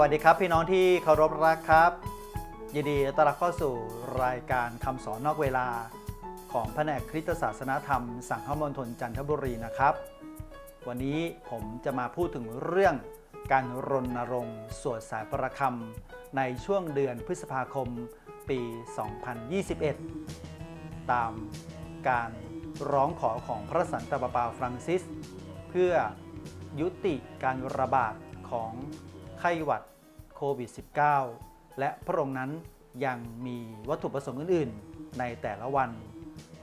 วัสดีครับ พี่น้องที่เคารพรักครับ ยินดีต้อนรับเข้าสู่รายการคำสอนนอกเวลา ของแผนกคริสตศาสนธรรม สังฆมณฑลจันทบุรีนะครับ วันนี้ผมจะมาพูดถึงเรื่องการรณรงค์สวดสายประคำในช่วงเดือนพฤษภาคมปี 2021 ตามการร้องขอของพระสันตะปาปาฟรังซิส เพื่อยุติการระบาดของ ไข้หวัดโควิด -19 และพระองค์นั้นยังมีวัตถุประสงค์อื่น ๆ ในแต่ละวัน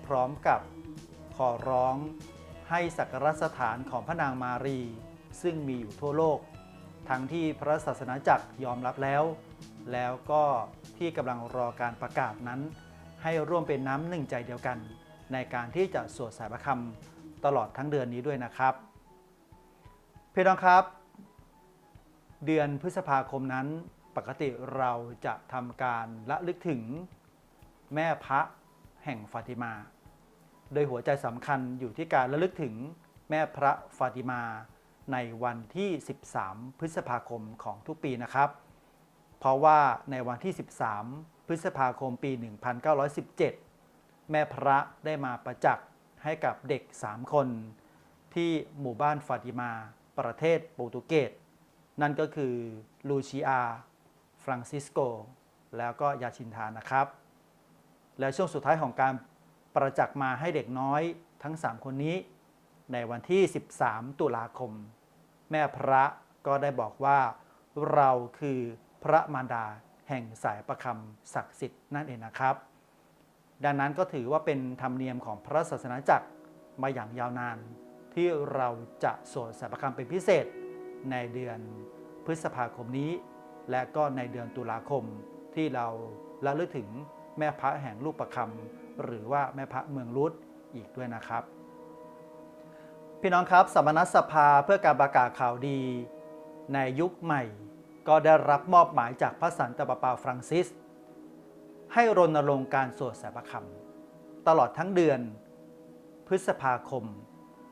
พร้อมกับขอร้องให้สักการะสถานของพระนางมารี ซึ่งมีอยู่ทั่วโลก ทั้งที่พระศาสนาจักรยอมรับแล้ว แล้วก็ที่กำลังรอการประกาศนั้น ให้ร่วมเป็นน้ำหนึ่งใจเดียวกัน ในการที่จะสวดสายประคำตลอดทั้งเดือนนี้ด้วยนะครับ พี่น้องครับ เดือนพฤษภาคมนั้นปกติเราจะทำการละลึกถึงแม่พระแห่งฟาติมา โดยหัวใจสำคัญอยู่ที่การระลึกถึงแม่พระฟาติมาในวันที่ 13 พฤษภาคมของทุกปีนะครับ เพราะว่าในวันที่ 13 พฤษภาคมปี 1917 แม่พระได้มาประจักษ์ให้กับเด็ก 3 คน ที่หมู่บ้านฟาติมา ประเทศโปรตุเกส นั่นก็คือลูชิอาฟรานซิสโก แล้วก็ยาชินทานะครับ และช่วงสุดท้ายของการประจักษ์มาให้เด็กน้อยทั้ง 3 คนนี้ ในวันที่ 13 ตุลาคม แม่พระก็ได้บอกว่าเราคือพระมารดาแห่งสายประคำศักดิ์สิทธิ์นั่นเองนะครับ ดังนั้นก็ถือว่าเป็นธรรมเนียมของพระศาสนาจักรมาอย่างยาวนาน ที่เราจะสวดสายประคำเป็นพิเศษ ในเดือนพฤษภาคมนี้ และก็ในเดือนตุลาคมที่เราระลึกถึงแม่พระแห่งลูกประคำหรือว่าแม่พระเมืองรุดอีกด้วยนะครับ พี่น้องครับสมณสภาเพื่อการประกาศข่าวดี ในยุคใหม่ ก็ได้รับมอบหมายจากพระสันตะปาปาฟรังซิส ให้รณรงค์การสวดสายประคำตลอดทั้งเดือนพฤษภาคม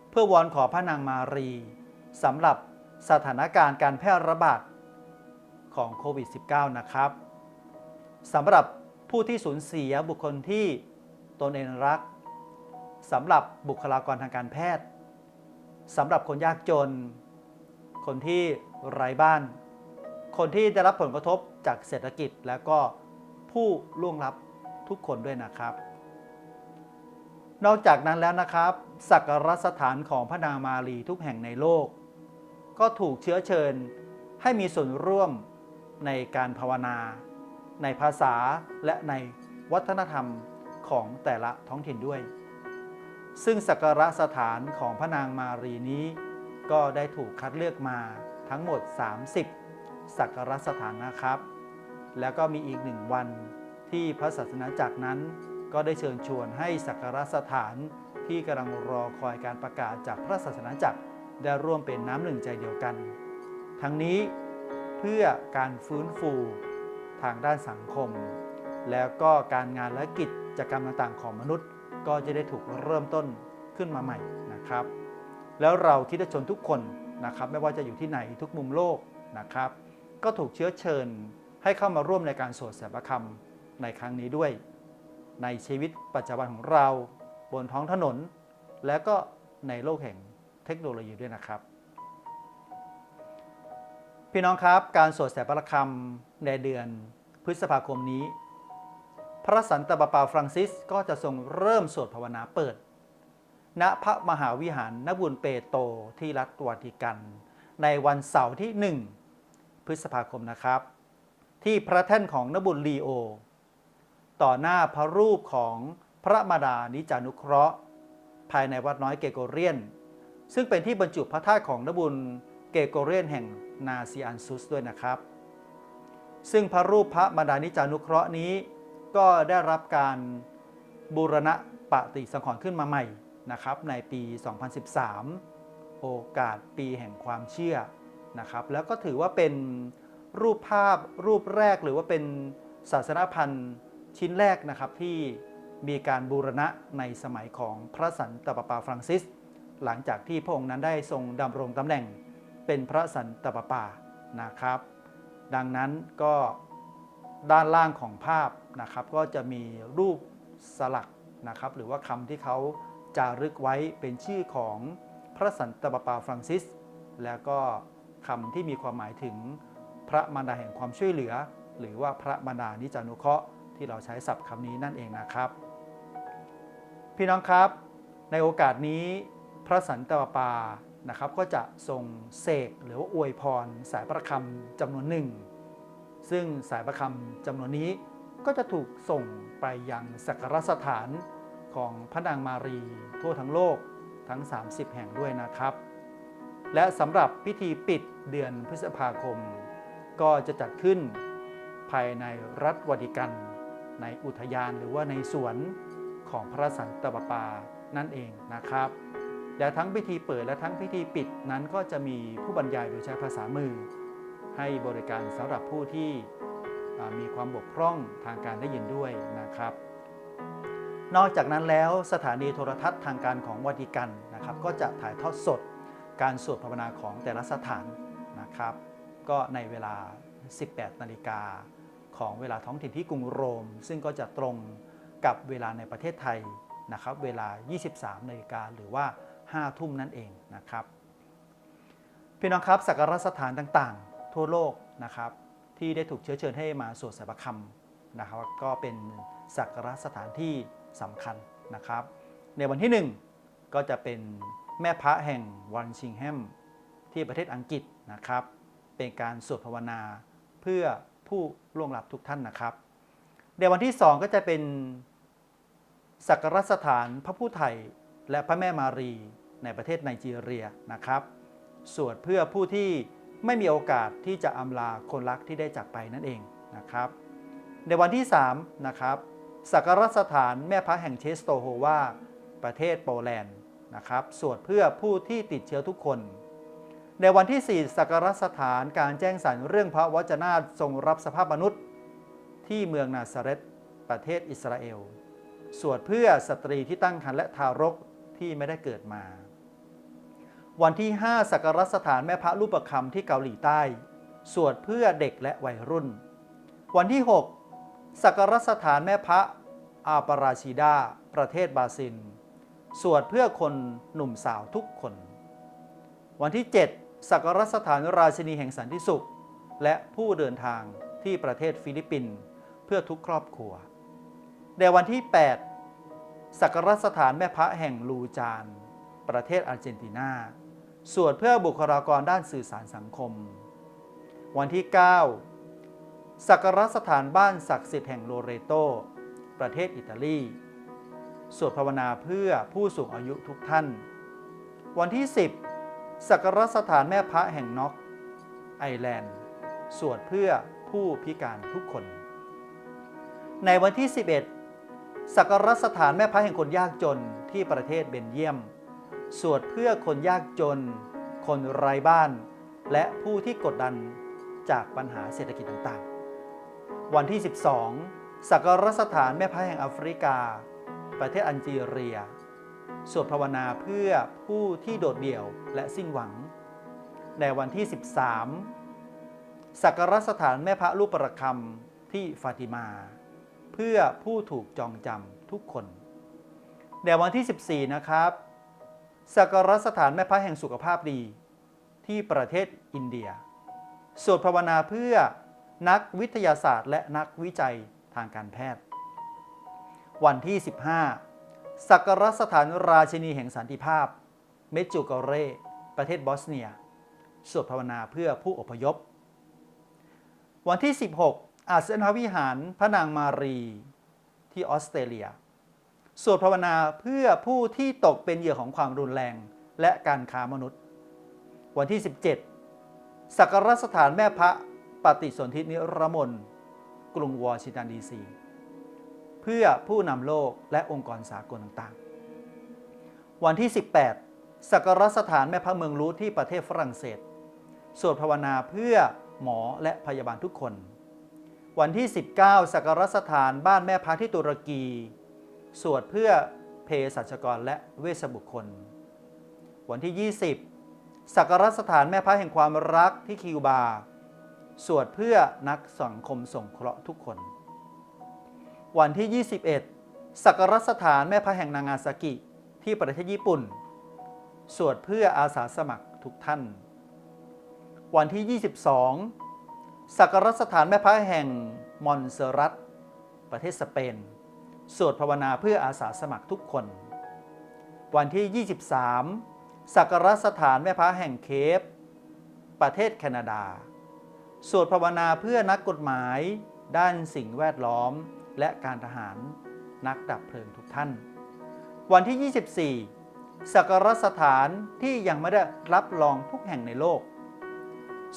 เพื่อวอนขอพระนางมารีสำหรับ สถานการณ์การแพร่ระบาดของโควิด -19 นะครับสำหรับผู้ที่สูญเสียบุคคลที่ตนเองรักสำหรับบุคลากรทางการแพทย์สำหรับคนยากจน คนที่ไร้บ้าน คนที่ได้รับผลกระทบจากเศรษฐกิจแล้วก็ผู้ล่วงลับทุกคนด้วยนะครับ นอกจากนั้นแล้วนะครับ สักการะสถานของพระนางมารีทุกแห่งในโลก ก็ถูกเชื้อเชิญให้มีส่วนร่วมในการภาวนา ในภาษาและในวัฒนธรรมของแต่ละท้องถิ่นด้วย ซึ่งสักการะสถานของพระนางมารีนี้ ก็ได้ถูกคัดเลือกมาทั้งหมด 30 สักการะสถานนะครับ แล้วก็มีอีกหนึ่งวันที่พระศาสนาจักรนั้น ก็ได้เชิญชวนให้สักการะสถานที่กำลังรอคอยการประกาศจากพระศาสนาจักร ได้ร่วมเป็นน้ำหนึ่งใจเดียวกัน ทั้งนี้เพื่อการฟื้นฟูทางด้านสังคม แล้วก็การงานและกิจกรรมต่างๆของมนุษย์ ก็จะได้ถูกเริ่มต้นขึ้นมาใหม่นะครับ แล้วเราคิดชนทุกคนนะครับ ไม่ว่าจะอยู่ที่ไหนทุกมุมโลกนะครับ ก็ถูกเชื้อเชิญให้เข้ามาร่วมในการสวดสายปะคำในครั้งนี้ด้วย ในชีวิตปัจจุบันของเรา บนท้องถนน และก็ในโลกแห่ง เทคโนโลยีด้วยนะครับ พี่น้องครับการสวดแสายประคำในเดือนพฤษภาคมนี้ พระสันตะปาปาฟรังซิสก็จะทรงเริ่มสวดภาวนาเปิด ณพระมหาวิหารนบุญเปโตที่รัฐวาติกัน ในวันเสาร์ที่ 1 พฤษภาคมนะครับ ที่พระแท่นของนบุญลีโอ ต่อหน้าพระรูปของพระมาดานิจานุเคราะห์ ภายในวัดน้อยเกโกเรียน ซึ่งเป็นที่บรรจุพระธาตุของนบุญเกโกเรียนแห่งนาซีอันซุสด้วยนะครับ ซึ่งพระรูปพระมาดานิจานุเคราะห์นี้ ก็ได้รับการบูรณะปฏิสังขรณ์ขึ้นมาใหม่นะครับ ในปี 2013 โอกาสปีแห่งความเชื่อนะครับ แล้วก็ถือว่าเป็นรูปภาพรูปแรกหรือว่าเป็นศาสนพันธ์ชิ้นแรกนะครับที่มีการบูรณะในสมัยของพระสันตะปาปาฟรังซิส หลังจากที่พระองค์นั้นได้ทรงดำรงตำแหน่งเป็นพระสันตะปาปานะครับ ดังนั้นก็ด้านล่างของภาพนะครับก็จะมีรูปสลักนะครับ หรือว่าคำที่เขาจารึกไว้เป็นชื่อของพระสันตะปาปาฟรังซิส แล้วก็คำที่มีความหมายถึงพระมารดาแห่งความช่วยเหลือ หรือว่าพระมารดานิจานุเคราะห์ที่เราใช้ศัพท์คำนี้นั่นเองนะครับ พี่น้องครับ ในโอกาสนี้ พระสันตะปาปานะครับก็จะทรงเสกหรือว่าอวยพร สายประคำจำนวนหนึ่ง ซึ่งสายประคำจำนวนนี้ก็จะถูกส่งไปยังสักการสถานของพระนางมารี ทั่วทั้งโลกทั้ง 30 แห่งด้วยนะครับ และสำหรับพิธีปิดเดือนพฤษภาคม ก็จะจัดขึ้นภายในรัฐวาติกัน ในอุทยานหรือว่าในสวนของพระสันตะปาปานั่นเองนะครับ และทั้งพิธีเปิดและทั้งพิธีปิดนั้นก็จะมีผู้บรรยายโดยใช้ภาษามือ ให้บริการสำหรับผู้ที่มีความบกพร่องทางการได้ยินด้วยนะครับ นอกจากนั้นแล้วสถานีโทรทัศน์ทางการของวาติกันนะครับ ก็จะถ่ายทอดสดการสวดภาวนาของแต่ละสถานนะครับ ก็ในเวลา 18 นาฬิกาของเวลาท้องถิ่นที่กรุงโรม ซึ่งก็จะตรงกับเวลาในประเทศไทยนะครับ เวลา 23 นาฬิกาหรือว่า 5 ทุ่มนั่นเองนะครับ พี่น้องครับสักการสถานต่างๆ ทั่วโลกนะครับ ที่ได้ถูกเชื้อเชิญให้มาสวดสายประคำนะครับ ก็เป็นสักการสถานที่สำคัญนะครับ ในวันที่ 1 ก็จะเป็นแม่พระแห่งวันชิงแฮมที่ประเทศอังกฤษนะครับ เป็นการสวดภาวนาเพื่อผู้ล่วงลับทุกท่านนะครับในวันที่ 2 ก็จะเป็นสักการสถานพระผู้ไทยและพระแม่มารี ในประเทศไนจีเรียนะครับ สวดเพื่อผู้ที่ไม่มีโอกาสที่จะอำลาคนรักที่ได้จากไปนั่นเองนะครับ ในวันที่3นะครับสักการสถานแม่พระแห่งเชสโตโฮวาประเทศโปแลนด์นะครับสวดเพื่อผู้ที่ติดเชื้อทุกคน ในวันที่ 4สักการสถานการแจ้งสรรเรื่องพระวจนะทรงรับสภาพมนุษย์ ที่เมืองนาซาเรตประเทศอิสราเอล สวดเพื่อสตรีที่ตั้งครรภ์และทารกที่ไม่ได้เกิดมา วันที่ 5 สักการสถานแม่พระรูปคำที่เกาหลีใต้ สวดเพื่อเด็กและวัยรุ่น วันที่ 6 สักการสถานแม่พระอาปราชิดา ประเทศบราซิล สวดเพื่อคนหนุ่มสาวทุกคน วันที่ 7 สักการสถานราชินีแห่งสันติสุข และผู้เดินทางที่ประเทศฟิลิปปินส์เพื่อทุกครอบครัว ในวันที่ 8 สักการสถานแม่พระแห่งลูจาน ประเทศอาร์เจนตินา สวดเพื่อบุคลากรด้านสื่อสารสังคม วันที่ 9 สักการสถานบ้านศักดิ์สิทธิ์แห่งโลเรโต ประเทศอิตาลี สวดภาวนาเพื่อผู้สูงอายุทุกท่าน วันที่ 10 สักการสถานแม่พระแห่งน็อกไอแลนด์ สวดเพื่อผู้พิการทุกคน ในวันที่ 11สักการสถานแม่พระแห่งคนยากจนที่ประเทศเบนเยียม สวดเพื่อคนยากจน คนไร้บ้าน และผู้ที่กดดันจากปัญหาเศรษฐกิจต่างๆ วันที่ 12 สักการสถานแม่พระแห่งแอฟริกา ประเทศอันจีเรีย สวดภาวนาเพื่อผู้ที่โดดเดี่ยวและสิ้นหวัง ในวันที่ 13 สักการสถานแม่พระรูปประคำที่ฟาติมา เพื่อผู้ถูกจองจำทุกคน ในวันที่ 14 นะครับ สักการสถานแม่พระแห่งสุขภาพดี ที่ประเทศอินเดีย สวดภาวนาเพื่อนักวิทยาศาสตร์ และนักวิจัยทางการแพทย์ วันที่ 15 สักการสถานราชินีแห่งสันติภาพ เมจูกเร ประเทศบอสเนีย สวดภาวนาเพื่อผู้อพยพ วันที่ 16 อาเซนทวิหารพระนางมารี ที่ออสเตรเลีย สวดภาวนาเพื่อผู้ที่ตกเป็นเหยื่อของความรุนแรง และการค้ามนุษย์ วันที่ 17 สักการสถานแม่พระปฏิสนธินิรมนกรุงวอชิงตันดีซี เพื่อผู้นำโลกและองค์กรสากลต่างๆ วันที่ 18 สักการสถานแม่พระเมืองรู้ที่ประเทศฝรั่งเศส สวดภาวนาเพื่อหมอและพยาบาลทุกคน วันที่ 19 สักการสถานบ้านแม่พระที่ตุรกี สวดเพื่อเภสัชกรและเวชบุคคล วันที่ 20 สักการสถานแม่พระแห่งความรักที่คิวบาสสวดเพื่อนักสังคมสงเคราะห์ทุกคน วันที่ 21 สักการสถานแม่พระแห่งนางาซากิ ที่ประเทศญี่ปุ่น สวดเพื่ออาสาสมัครทุกท่าน วันที่ 22 สักการสถานแม่พระแห่งมอนเซรัตประเทศสเปน สวดภาวนาเพื่ออาสาสมัครทุกคน วันที่ 23 สักการสถานแม่พระแห่งเคป ประเทศแคนาดา สวดภาวนาเพื่อนักกฎหมาย ด้านสิ่งแวดล้อม และการทหารนักดับเพลิงทุกท่าน วันที่ 24 สักการสถานที่ยังไม่ได้รับรองทุกแห่งในโลก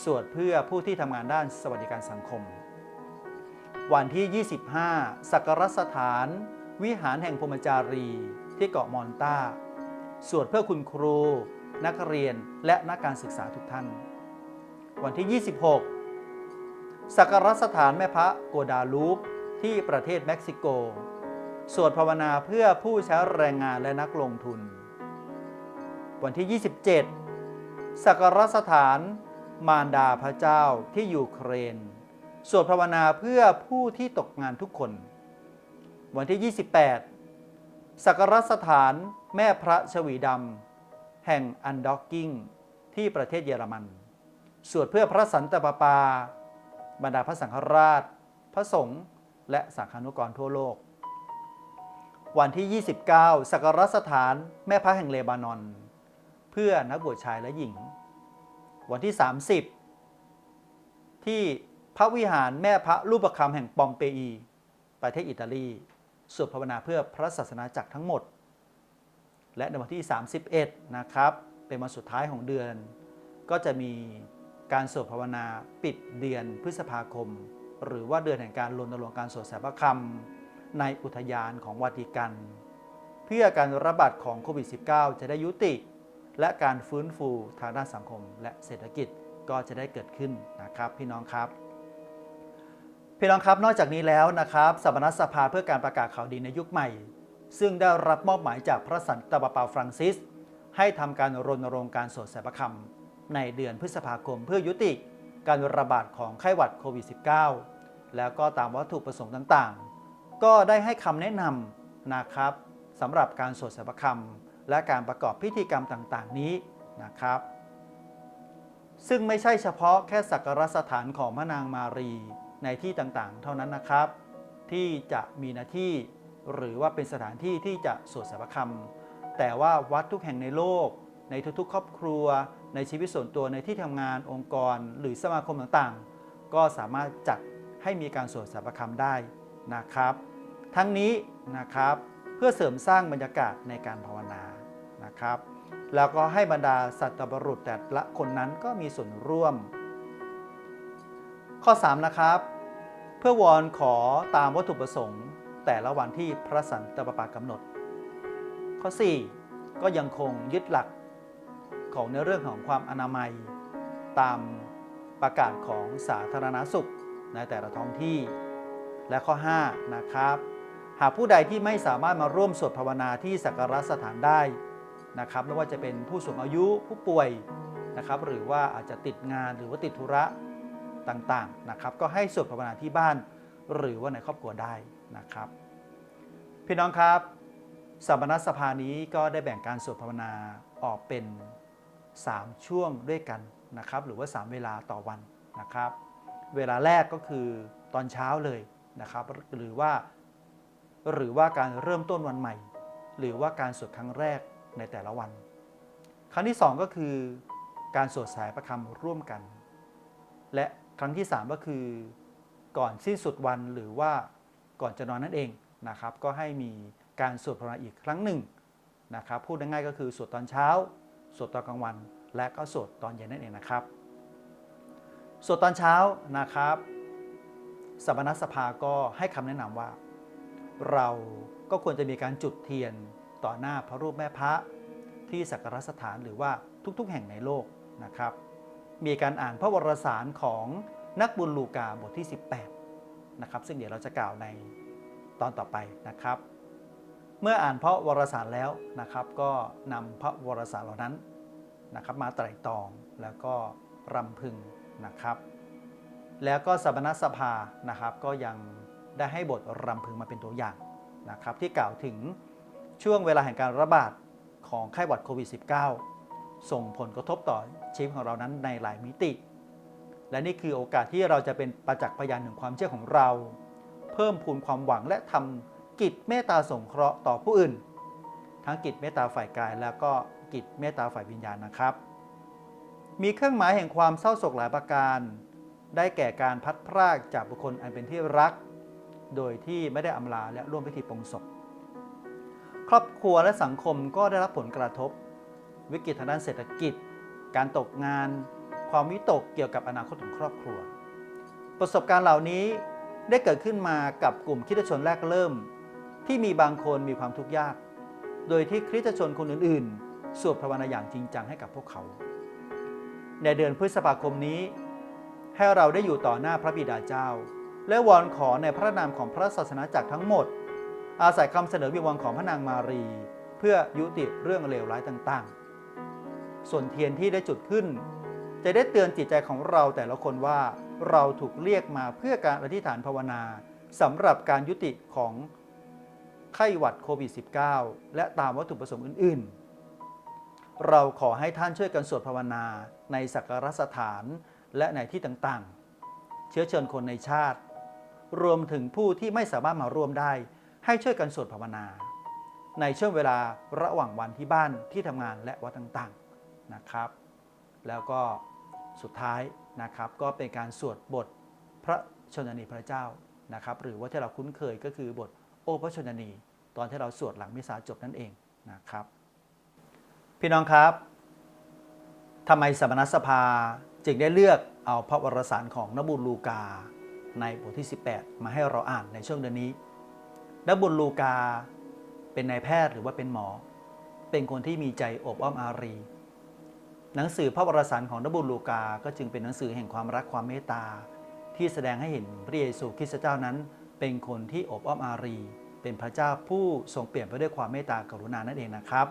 สวดเพื่อผู้ที่ทำงานด้านสวัสดิการสังคม วันที่ 25 สัการสถาน วิหารแห่งพรมจารี ที่เกาะมอนตาสวดเพื่อคุณครู นักเรียนและนักการศึกษาทุกท่าน วันที่ 26 สัการสถานแม่พระโกดาลูปที่ประเทศเม็กซิโก สวดภาวนาเพื่อผู้ใช้แรงงานและนักลงทุน วันที่ 27 สัการสถานมารดาพระเจ้าที่ยูเครน สวดภาวนาเพื่อผู้ที่ตกงานทุกคน วันที่ 28 สักการสถานแม่พระชวีดำแห่งอันด็อกกิ้งที่ประเทศเยอรมัน สวดเพื่อพระสันตะปาปา บรรดาพระสังฆราช พระสงฆ์และสังฆานุกรทั่วโลก วันที่ 29 สักการสถานแม่พระแห่งเลบานอน เพื่อนักบวชชายและหญิง วันที่ 30 ที่ พระวิหารแม่พระรูปประคำแห่งปอมเปอี ประเทศอิตาลีสวดภาวนาเพื่อพระศาสนาจักรทั้งหมด และในวันที่ 31 นะครับ เป็นวันสุดท้ายของเดือน ก็จะมีการสวดภาวนาปิดเดือนพฤษภาคม หรือว่าเดือนแห่งการรณรงค์การสวดสาพคำในอุทยานของวาติกัน เพื่อการระบาดของโควิด -19 จะได้ยุติ และการฟื้นฟูทางด้านสังคมและเศรษฐกิจก็จะได้เกิดขึ้นนะครับพี่น้องครับ พี่น้องครับนอกจากนี้แล้วนะครับสมณสภาเพื่อการประกาศข่าวดีในยุคใหม่ ซึ่งได้รับมอบหมายจากพระสันตะปาปาฟรังซิส ให้ทำการรณรงค์การสวดสาพคำในเดือนพฤษภาคมเพื่อยุติการระบาดของไข้หวัดโควิด -19 แล้วก็ตามวัตถุประสงค์ต่างๆ ก็ได้ให้คำแนะนำนะครับสำหรับการสวดสาพคำและการประกอบพิธีกรรมต่างๆ นี้นะครับ ซึ่งไม่ใช่เฉพาะแค่สักการสถานของพระนางมารี ในที่ต่างๆ เท่านั้นนะครับ ที่จะมีหน้าที่หรือว่าเป็นสถานที่ที่จะสวดสาพคำแต่ว่าวัดทุกแห่งในโลก ในทุกๆ ครอบครัว ในชีวิตส่วนตัวในที่ทำงานองค์กร หรือสมาคมต่างๆ ก็สามารถจัดให้มีการสวดสาพคำได้นะครับ ทั้งนี้นะครับเพื่อเสริมสร้างบรรยากาศในการภาวนานะครับ แล้วก็ให้บรรดาสัตว์บรุษแต่ละคนนั้นก็มีส่วนร่วม ข้อ 3 นะครับ เพื่อวอนขอตามวัตถุประสงค์ แต่ละวันที่พระสันตะปาปากำหนด ข้อ 4 ก็ยังคงยึดหลักของในเรื่องของความอนามัย ตามประกาศของสาธารณสุขในแต่ละท้องที่ และข้อ 5 นะครับ หากผู้ใดที่ไม่สามารถมาร่วมสวดภาวนาที่สักการะสถานได้นะครับ ไม่ว่าจะเป็นผู้สูงอายุผู้ป่วยนะครับ หรือว่าอาจจะติดงานหรือว่าติดธุระ ต่างๆนะครับ ก็ให้สวดภาวนาที่บ้านหรือว่าในครอบครัวได้นะครับ พี่น้องครับสัมมณสภานี้ก็ได้แบ่งการสวดภาวนาออกเป็น 3 ช่วงด้วยกันนะครับ หรือว่า 3 เวลาต่อวันนะครับ เวลาแรกก็คือตอนเช้าเลยนะครับ หรือว่า หรือว่าการเริ่มต้นวันใหม่ หรือว่าการสวดครั้งแรกในแต่ละวัน ครั้งที่ 2 ก็คือการสวดสายประคำร่วมกัน และ ครั้งที่ 3 ก็คือก่อนสิ้นสุดวันหรือว่าก่อนจะนอนนั่นเองนะครับ ก็ให้มีการสวดภาวนาอีกครั้งหนึ่งนะครับ พูดง่ายๆก็คือสวดตอนเช้า สวดตอนกลางวัน และก็สวดตอนเย็นนั่นเองนะครับ สวดตอนเช้านะครับสมณสภาก็ให้คำแนะนำว่า เราก็ควรจะมีการจุดเทียนต่อหน้าพระรูปแม่พระที่สักการสถานหรือว่าทุกๆ แห่งในโลกนะครับ มีการอ่านพระวรสารของนักบุญลูกาบทที่ 18นะครับซึ่งเดี๋ยวเราจะกล่าวในตอนต่อไปนะครับ เมื่ออ่านพระวรสารแล้วนะครับก็นำพระวรสารเหล่านั้นนะครับมาไตร่ตรองแล้วก็รำพึงนะครับ แล้วก็สมณสภานะครับก็ยังได้ให้บทรำพึงมาเป็นตัวอย่างนะครับที่กล่าวถึงช่วงเวลาแห่งการระบาดของไข้หวัดโควิด -19 ส่งผลกระทบต่อชีวิตของเรานั้นในหลายมิติ และนี่คือโอกาสที่เราจะเป็นประจักษ์พยานถึงความเชื่อของเรา เพิ่มพูนความหวังและทำกิจเมตตาสงเคราะห์ต่อผู้อื่น ทั้งกิจเมตตาฝ่ายกาย แล้วก็กิจเมตตาฝ่ายวิญญาณนะครับ มีเครื่องหมายแห่งความเศร้าโศกหลายประการ ได้แก่การพัดพรากจากบุคคลอันเป็นที่รัก โดยที่ไม่ได้อำลาและร่วมพิธีปงศพครอบครัวและสังคมก็ได้รับผลกระทบ วิกฤตทางด้านเศรษฐกิจ การตกงาน ความวิตกเกี่ยวกับอนาคตของครอบครัว ประสบการณ์เหล่านี้ได้เกิดขึ้นมากับกลุ่มคริสตชนแรกเริ่ม ที่มีบางคนมีความทุกข์ยาก โดยที่คริสตชนคนอื่นๆ สวดภาวนาอย่างจริงจังให้กับพวกเขา ในเดือนพฤษภาคมนี้ ให้เราได้อยู่ต่อหน้าพระบิดาเจ้า และวอนขอในพระนามของพระศาสนาจักรทั้งหมด อาศัยคำเสนอวิงวอนของพระนางมารี เพื่อยุติเรื่องเลวร้ายต่างๆ ส่วนเทียนที่ได้จุดขึ้น จะได้เตือนจิตใจของเราแต่ละคนว่าเราถูกเรียกมาเพื่อการอธิษฐานภาวนาสำหรับการยุติของไข้หวัดโควิด -19 และตามวัตถุประสงค์อื่น ๆ เราขอให้ท่านช่วยกันสวดภาวนาในสักการสถานและในที่ต่างๆ เชื้อเชิญคนในชาติ รวมถึงผู้ที่ไม่สามารถมาร่วมได้ ให้ช่วยกันสวดภาวนา ในช่วงเวลาระหว่างวันที่บ้านที่ทำงานและวัดต่างๆ นะครับ แล้วก็สุดท้ายนะครับก็เป็นการสวดบทพระชนนีพระเจ้านะครับ หรือว่าที่เราคุ้นเคยก็คือบทโอพระชนนี ตอนที่เราสวดหลังมิสาจบนั่นเองนะครับ พี่น้องครับทำไมสมณสภาจึงได้เลือกเอาพระวรสารของนบุญลูกาในบทที่ 18 มาให้เราอ่านในช่วงเดือนนี้นบุญลูกาเป็นนายแพทย์หรือว่าเป็นหมอ เป็นคนที่มีใจอบอ้อมอารี หนังสือพระวรสารของนบุลูกา ก็จึงเป็นหนังสือแห่งความรักความเมตตา ที่แสดงให้เห็นพระเยซูคริสต์เจ้านั้น เป็นคนที่อบอ้อมอารี เป็นพระเจ้าผู้ทรงเปลี่ยนไปด้วยความเมตตากรุณานั่นเองนะครับ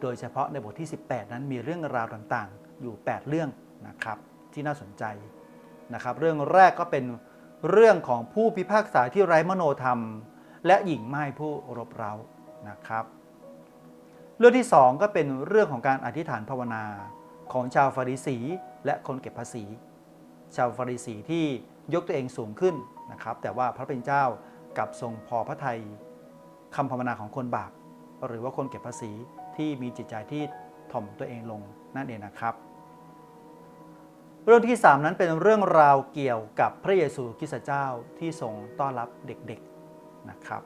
โดยเฉพาะในบทที่ 18 นั้นมีเรื่องราวต่างๆ อยู่ 8 เรื่องนะครับที่น่าสนใจนะครับ เรื่องแรกก็เป็นเรื่องของผู้พิพากษาที่ไร้มโนธรรม และหญิงไม้ผู้รบเร้านะครับ เรื่องที่ 2 ก็เป็นเรื่องของการอธิษฐานภาวนา ของชาวฟาริสีและคนเก็บภาษี ชาวฟาริสีที่ยกตัวเองสูงขึ้นนะครับ แต่ว่าพระเป็นเจ้ากับทรงพอพระทัยคำภาวนาของคนบาปหรือว่าคนเก็บภาษีที่มีจิตใจที่ถ่อมตัวเองลงนั่นเองนะครับ เรื่องที่ 3 นั้นเป็นเรื่องราวเกี่ยวกับพระเยซูคริสต์เจ้าที่ทรงต้อนรับเด็กๆนะครับ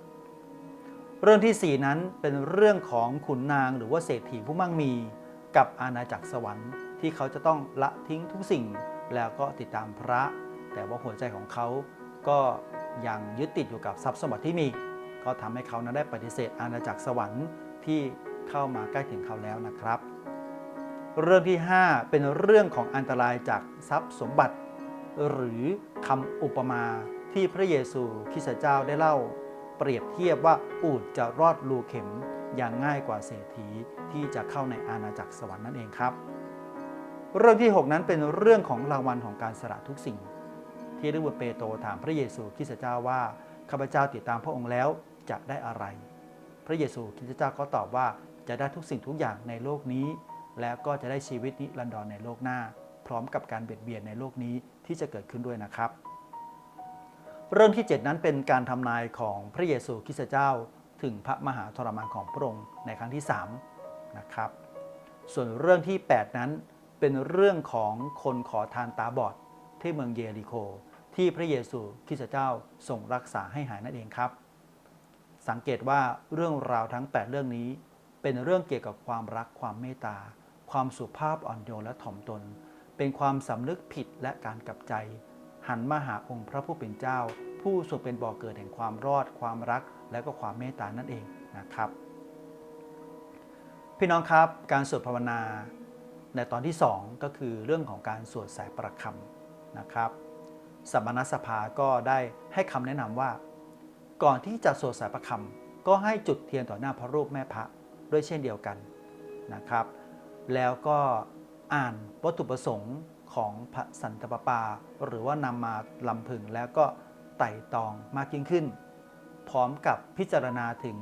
เรื่องที่ 4 นั้นเป็นเรื่องของขุนนางหรือว่าเศรษฐีผู้มั่งมี กับอาณาจักรสวรรค์ที่เขาจะต้องละทิ้งทุกสิ่งแล้วก็ติดตามพระ แต่ว่าหัวใจของเขาก็ยังยึดติดอยู่กับทรัพย์สมบัติที่มี ก็ทำให้เขานั้นได้ปฏิเสธอาณาจักรสวรรค์ที่เข้ามาใกล้ถึงเขาแล้วนะครับ เรื่องที่ 5 เป็นเรื่องของอันตรายจากทรัพย์สมบัติ หรือคำอุปมาที่พระเยซูคริสต์เจ้าได้เล่า เปรียบเทียบว่าอูดจะรอดรูเข็ม ย่างง่ายกว่าเศรษฐีที่จะเข้าในอาณาจักรสวรรค์นั่นเองครับ เรื่องที่ 6 นั้นเป็นเรื่องของรางวัลของการสละทุกสิ่ง ที่ฤบุเปโตถามพระเยซูคริสต์เจ้าว่าข้าพเจ้าติดตามพระองค์แล้วจะได้อะไร พระเยซูคริสต์เจ้าก็ตอบว่าจะได้ทุกสิ่งทุกอย่างในโลกนี้ แล้วก็จะได้ชีวิตนิรันดรในโลกหน้า พร้อมกับการเบียดเบียนในโลกนี้ที่จะเกิดขึ้นด้วยนะครับ เรื่องที่ 7 นั้นเป็นการทำนายของพระเยซูคริสต์เจ้า ถึงพระมหาทรมานของพระองค์ในครั้งที่3นะครับส่วนเรื่องที่ 8 นั้นเป็นเรื่องของคนขอทานตาบอดที่เมืองเยริโค ที่พระเยซูคริสต์เจ้าทรงรักษาให้หายนั่นเองครับ สังเกตว่าเรื่องราวทั้ง 8 เรื่องนี้ เป็นเรื่องเกี่ยวกับความรักความเมตตา ความสุภาพอ่อนโยนและถ่อมตน เป็นความสำนึกผิดและการกลับใจ หันมาหาองค์พระผู้เป็นเจ้า ผู้ทรงเป็นบ่อเกิดแห่งความรอด ความรัก และก็ความเมตตานั่นเองนะครับ พี่น้องครับการสวดภาวนาในตอนที่ 2 ก็คือเรื่องของการสวดสายประคำนะครับสมณสภาก็ได้ให้คำแนะนำว่า ก่อนที่จะสวดสายประคำก็ให้จุดเทียนต่อหน้าพระรูปแม่พระด้วยเช่นเดียวกันนะครับ แล้วก็อ่านวัตถุประสงค์ของพระสันตะปาปา หรือว่านำมาลำพึงแล้วก็ ไต่ตองมากยิ่งขึ้น พร้อมกับพิจารณาถึง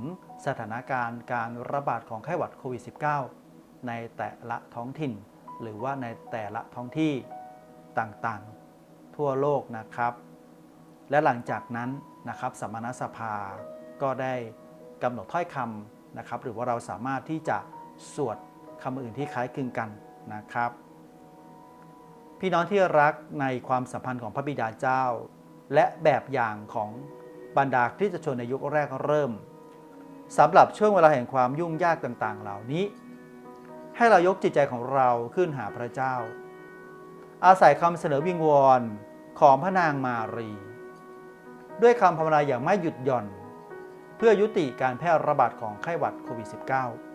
สถานการณ์การระบาดของไข้หวัดโควิด -19 ในแต่ละท้องถิ่น หรือว่าในแต่ละท้องที่ต่างๆ ทั่วโลกนะครับ และหลังจากนั้นนะครับสมณสภาก็ได้กำหนดถ้อยคำนะครับ หรือว่าเราสามารถที่จะสวดคำอื่นที่คล้ายคลึงกันนะครับ พี่น้องที่รักในความสัมพันธ์ของพระบิดาเจ้า และแบบอย่างของบรรดาคริสตชนในยุคแรกเริ่มสำหรับช่วงเวลาแห่งความยุ่งยากต่างๆ เหล่านี้ ให้เรายกจิตใจของเราขึ้นหาพระเจ้า อาศัยคำเสนอวิงวอนของพระนางมารี ด้วยคำภาวนาอย่างไม่หยุดหย่อน เพื่อยุติการแพร่ระบาดของไข้หวัดโควิด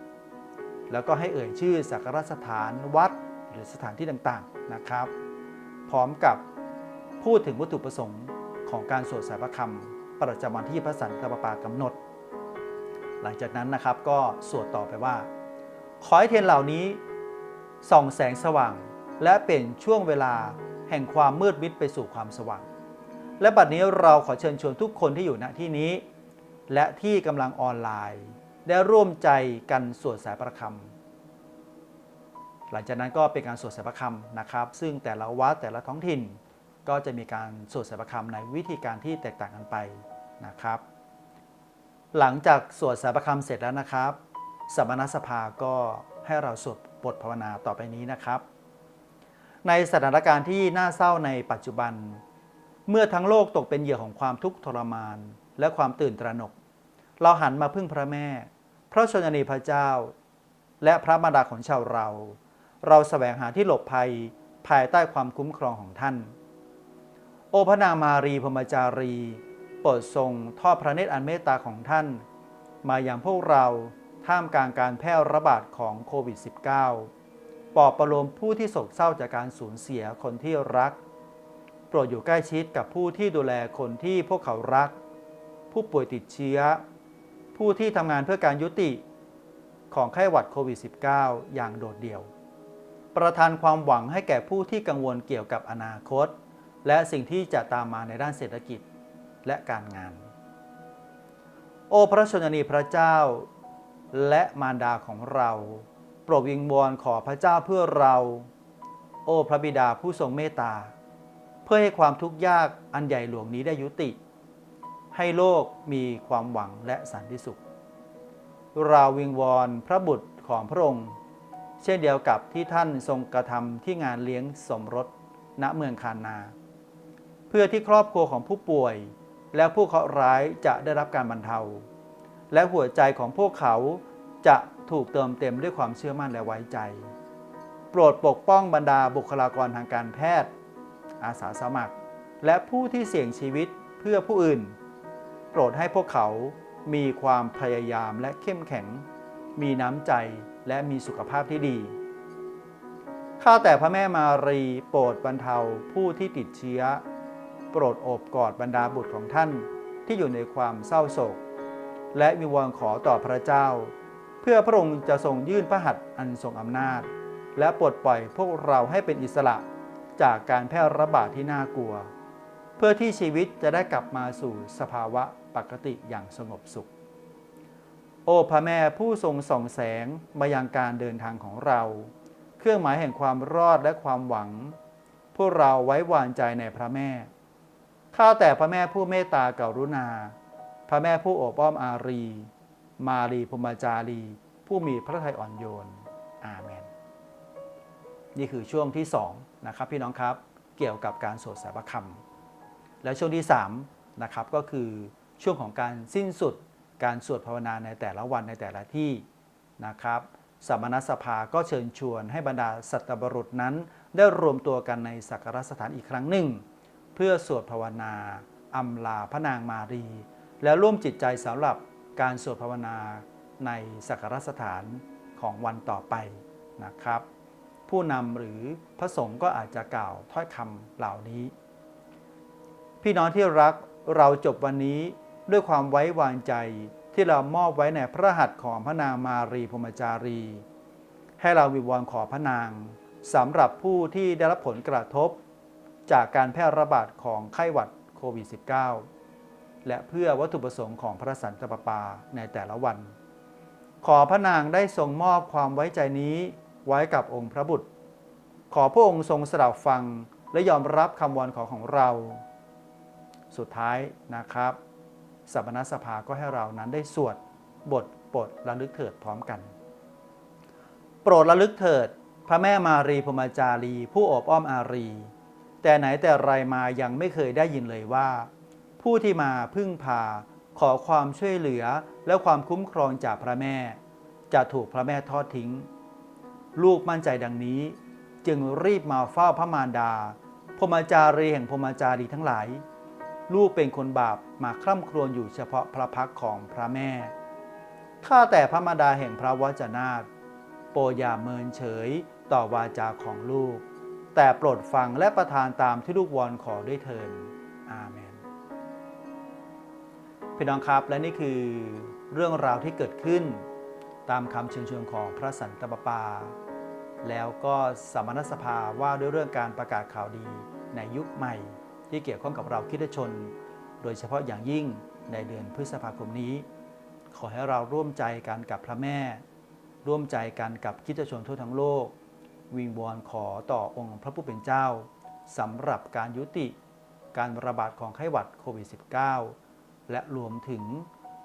-19 แล้วก็ให้เอ่ยชื่อสักการสถานวัดหรือสถานที่ต่างๆนะครับ พร้อมกับพูดถึงวัตถุประสงค์ ของการสวดสายพระคำประจำวันที่พระสันตะปาปากำหนด หลังจากนั้นนะครับก็สวดต่อไปว่า ขอให้เทียนเหล่านี้ส่องแสงสว่าง และเป็นช่วงเวลาแห่งความมืดมิดไปสู่ความสว่าง และบัดนี้เราขอเชิญชวนทุกคนที่อยู่ณที่นี้ และที่กำลังออนไลน์ ได้ร่วมใจกันสวดสายประคำหลังจากนั้นก็เป็นการสวดสายประคำนะครับ ซึ่งแต่ละวัดแต่ละท้องถิ่น ก็จะมีการสวดสายประคำในวิธีการที่แตกต่างกันไปนะครับ หลังจากสวดสายประคำเสร็จแล้วนะครับสมณสภาก็ให้เราสวดบทภาวนาต่อไปนี้นะครับ ในสถานการณ์ที่น่าเศร้าในปัจจุบัน เมื่อทั้งโลกตกเป็นเหยื่อของความทุกข์ทรมาน และความตื่นตระหนก เราหันมาพึ่งพระแม่ พระชนนีพระเจ้า และพระมารดาของชาวเรา เราแสวงหาที่หลบภัยภายใต้ความคุ้มครองของท่าน โอพระนางมารีพรมจารี โปรดทรงทอดพระเนตรอันเมตตาของท่าน มาอย่างพวกเราท่ามกลางการแพร่ระบาดของโควิด -19 ปลอบประโลมผู้ที่โศกเศร้าจากการสูญเสียคนที่รัก โปรดอยู่ใกล้ชิดกับผู้ที่ดูแลคนที่พวกเขารัก ผู้ป่วยติดเชื้อ ผู้ที่ทำงานเพื่อการยุติของไข้หวัดโควิด -19 อย่างโดดเดี่ยว ประทานความหวังให้แก่ผู้ที่กังวลเกี่ยวกับอนาคต และสิ่งที่จะตามมาในด้านเศรษฐกิจและการงาน โอ้พระชนนีพระเจ้า และมารดาของเรา โปรดวิงวอนขอพระเจ้าเพื่อเรา โอ้พระบิดาผู้ทรงเมตตา เพื่อให้ความทุกข์ยากอันใหญ่หลวงนี้ได้ยุติ ให้โลกมีความหวังและสันติสุข เราวิงวอนพระบุตรของพระองค์เช่นเดียวกับที่ท่านทรงกระทำที่งานเลี้ยงสมรสณเมืองคานา พื่อที่ครอบครัวของผู้ป่วย และผู้เคราะห์ร้ายจะได้รับการบรรเทา และหัวใจของพวกเขาจะถูกเติมเต็มด้วยความเชื่อมั่นและไว้ใจ โปรดปกป้องบรรดาบุคลากรทางการแพทย์ อาสาสมัคร และผู้ที่เสี่ยงชีวิตเพื่อผู้อื่น โปรดให้พวกเขามีความพยายามและเข้มแข็ง มีน้ำใจและมีสุขภาพที่ดีข้าแต่พระแม่มารีโปรดบรรเทาผู้ที่ติดเชื้อ โปรดโอบกอดบรรดาบุตรของท่านที่อยู่ในความเศร้าโศก และวิงวอนขอต่อพระเจ้า เพื่อพระองค์จะทรงยื่นพระหัตถ์อันทรงอำนาจ และปลดปล่อยพวกเราให้เป็นอิสระจากการแพร่ระบาดที่น่ากลัว เพื่อที่ชีวิตจะได้กลับมาสู่สภาวะปกติอย่างสงบสุข โอ้พระแม่ผู้ทรงส่องแสงมายังการเดินทางของเรา เครื่องหมายแห่งความรอดและความหวัง พวกเราไว้วางใจในพระแม่ ข้าแต่พระแม่ผู้เมตตากรุณา พระแม่ผู้โอบอ้อมอารี มารีพมจารี ผู้มีพระทัยอ่อนโยน อาเมน นี่คือช่วงที่2นะครับพี่น้องครับเกี่ยวกับการสวดสายประคำและช่วงที่3นะครับก็คือช่วงของการสิ้นสุดการสวดภาวนาในแต่ละวันในแต่ละที่นะครับสมณสภาก็เชิญชวนให้บรรดาสัตบรุษนั้น ได้รวมตัวกันในสักการสถานอีกครั้งหนึ่ง เพื่อสวดภาวนาอำลาพระนางมารี และร่วมจิตใจสำหรับการสวดภาวนาในสักการสถานของวันต่อไปนะครับ ผู้นำหรือพระสงฆ์ก็อาจจะกล่าวถ้อยคำเหล่านี้ พี่น้องที่รักเราจบวันนี้ด้วยความไว้วางใจที่เรามอบไว้ในพระหัตถ์ของพระนางมารีพมจารี ให้เราวิงวอนขอพระนางสำหรับผู้ที่ได้รับผลกระทบ จากการแพร่ระบาดของไข้หวัดโควิด -19 และเพื่อวัตถุประสงค์ของพระสันตะปาปาในแต่ละวัน ขอพระนางได้ทรงมอบความไว้ใจนี้ไว้กับองค์พระบุตร ขอพระองค์ทรงสดับฟังและยอมรับคำวอนขอของเรา สุดท้ายนะครับสัปนสภาก็ให้เรานั้นได้สวดบทปรดระลึกเถิดพร้อมกัน โปรดระลึกเถิด พระแม่มารีพรมจารี ผู้อบอ้อมอารี แต่ไหนแต่ไรมายังไม่เคยได้ยินเลยว่า ผู้ที่มาพึ่งพา ขอความช่วยเหลือและความคุ้มครองจากพระแม่ จะถูกพระแม่ทอดทิ้ง ลูกมั่นใจดังนี้ จึงรีบมาเฝ้าพระมารดาพรมจารีแห่งพรมจารีทั้งหลาย ลูกเป็นคนบาปมาคร่ำครวญอยู่เฉพาะพระพักของพระแม่ข้าแต่พระมารดาแห่งพระวจนาถโปรอย่าเมินเฉยต่อวาจาของลูก แต่โปรดฟังและประทานตามที่ลูกวอนขอด้วยเถิดอาเมนพี่น้องครับและนี่คือเรื่องราวที่เกิดขึ้น ตามคำเชิญชวนของพระสันตะปาปา แล้วก็สามณสภาว่าด้วยเรื่องการประกาศข่าวดีในยุคใหม่ ที่เกี่ยวข้องกับเราคิดชน โดยเฉพาะอย่างยิ่งในเดือนพฤษภาคมนี้ ขอให้เราร่วมใจกันกับพระแม่ ร่วมใจกันกับคิดชนทั่วทั้งโลก วิงวอนขอต่อองค์พระผู้เป็นเจ้าสำหรับการยุติการระบาดของไข้หวัดโควิด -19 และรวมถึง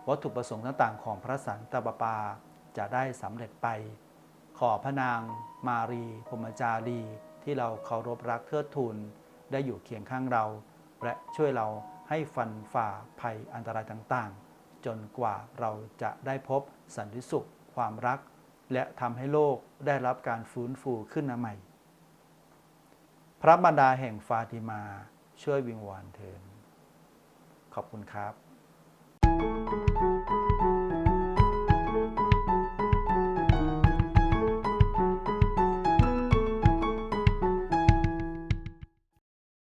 วัตถุประสงค์ต่างๆ ของพระสันตะปาปาจะได้สำเร็จไป ขอพระนางมารีพมจารีที่เราเคารพรักเทิดทูนได้อยู่เคียงข้างเรา และช่วยเราให้ฟันฝ่าภัยอันตรายต่างๆ จนกว่าเราจะได้พบสันติสุข ความรัก และทำให้โลกได้รับการฟื้นฟูขึ้นมาใหม่ พระบรรดาแห่งฟาติมาช่วยวิงวอนเถินขอบคุณครับ